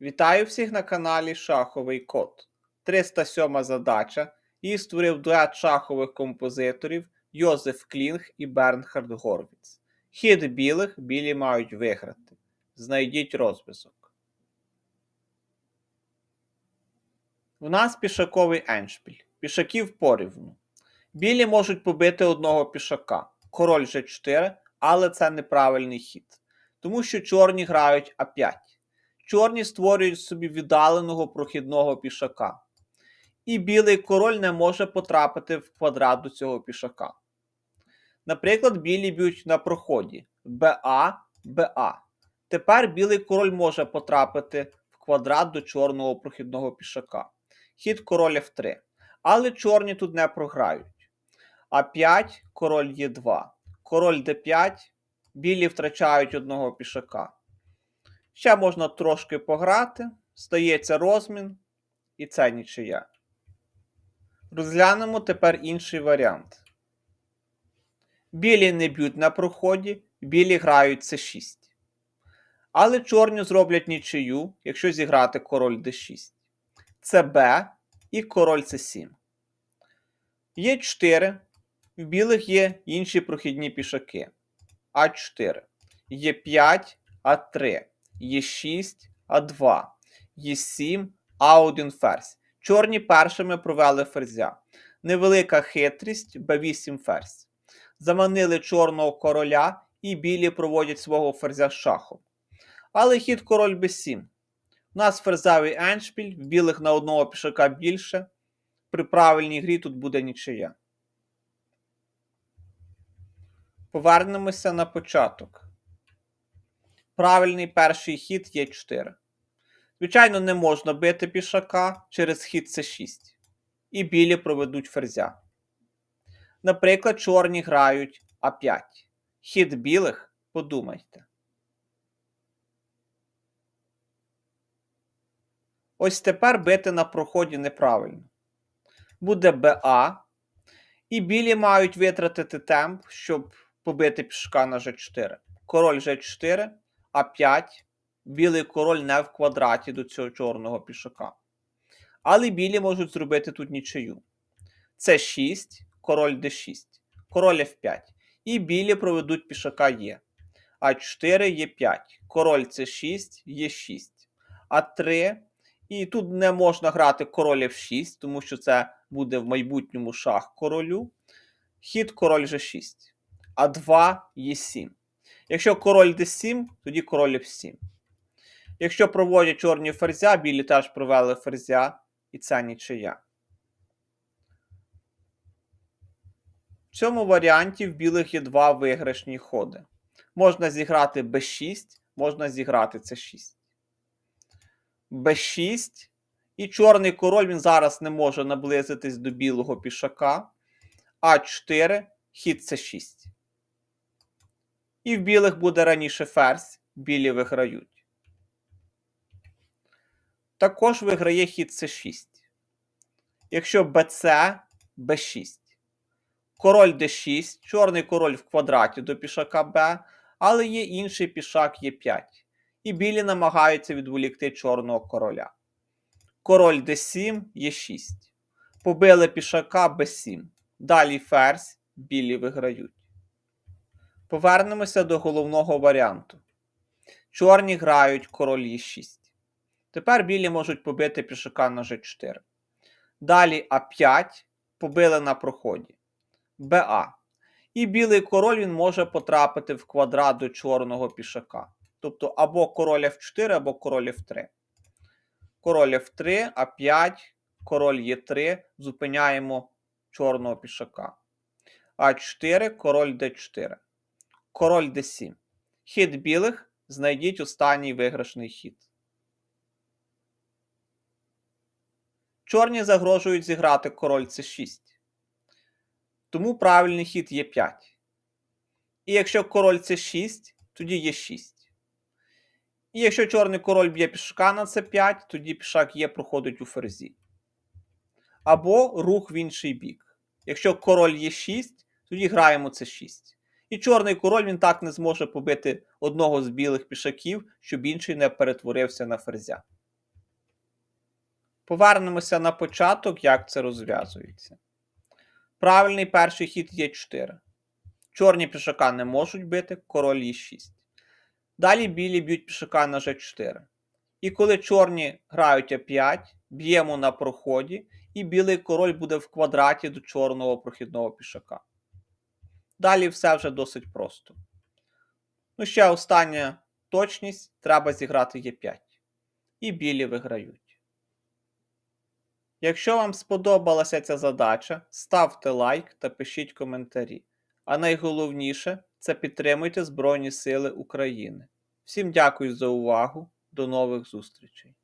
Вітаю всіх на каналі Шаховий Код. 307 задача. Її створив дует шахових композиторів Йозеф Клінг і Бернхард Горвіц. Хід білих білі мають виграти. Знайдіть розв'язок. У нас пішаковий еншпіль. Пішаків порівну. Білі можуть побити одного пішака. Король G4, але це неправильний хід. Тому що чорні грають А5. Чорні створюють собі віддаленого прохідного пішака. І білий король не може потрапити в квадрат до цього пішака. Наприклад, білі б'ють на проході БА, БА. Тепер білий король може потрапити в квадрат до чорного прохідного пішака. Хід король F3. Але чорні тут не програють. А5, король Е2. Король Д5, білі втрачають одного пішака. Ще можна трошки пограти, стається розмін, і це нічия. Розглянемо тепер інший варіант. Білі не б'ють на проході, білі грають С6. Але чорні зроблять нічию, якщо зіграти король d6. Це Б і король С7. Є 4. В білих є інші прохідні пішаки. А4. Є 5, А3. Є 6, А2. Є 7, А1 ферзь. Чорні першими провели ферзя. Невелика хитрість Б8 ферзь. Заманили чорного короля і білі проводять свого ферзя шахом. Але хід король Б7. У нас ферзовий еншпіль, в білих на одного пішака більше. При правильній грі тут буде нічия. Повернемося на початок. Правильний перший хід є 4. Звичайно, не можна бити пішака через хід С6. І білі проведуть ферзя. Наприклад, чорні грають А5. Хід білих подумайте. Ось тепер бити на проході неправильно. Буде БА. І білі мають витратити темп, щоб побити пішака на G4. Король G4, А5. Білий король не в квадраті до цього чорного пішака. Але білі можуть зробити тут нічию. Це 6, король d6, король f5. І білі проведуть пішака Е. А4 Е5, король С6, Е6. А3. І тут не можна грати король F6, тому що це буде в майбутньому шах королю. Хід король G6. А2 Е7. Якщо король d7, тоді король F7. Якщо проводять чорні ферзя, білі теж провели ферзя, і це нічия. В цьому варіанті в білих є два виграшні ходи. Можна зіграти b6, можна зіграти c6. b6. І чорний король він зараз не може наблизитись до білого пішака. А4, хід c6. І в білих буде раніше ферзь, білі виграють. Також виграє хід С6. Якщо БЦ, Б6. Король Д6, чорний король в квадраті до пішака Б, але є інший пішак Е5. І білі намагаються відволікти чорного короля. Король Д7, Е6. Побили пішака Б7. Далі ферзь, білі виграють. Повернемося до головного варіанту. Чорні грають король Е6. Тепер білі можуть побити пішака на G4. Далі А5 побили на проході. БА. І білий король він може потрапити в квадрат до чорного пішака. Тобто або король F4, або король F3. Король F3, А5, король Е3. Зупиняємо чорного пішака. А4, король Д4. Король Д7. Хід білих. Знайдіть останній виграшний хід. Чорні загрожують зіграти король С6. Тому правильний хід є 5. І якщо король С6, тоді є 6. І якщо чорний король б'є пішака на С5, тоді пішак Є проходить у ферзі. Або рух в інший бік. Якщо король є 6, тоді граємо С6. І чорний король він так не зможе побити одного з білих пішаків, щоб інший не перетворився на ферзя. Повернемося на початок, як це розв'язується. Правильний перший хід є 4. Чорні пішака не можуть бити, король є 6. Далі білі б'ють пішака на G4. І коли чорні грають А5, б'ємо на проході, і білий король буде в квадраті до чорного прохідного пішака. Далі все вже досить просто. Ну, ще остання точність: треба зіграти Е5. І білі виграють. Якщо вам сподобалася ця задача, ставте лайк та пишіть коментарі. А найголовніше це підтримуйте Збройні Сили України. Всім дякую за увагу. До нових зустрічей!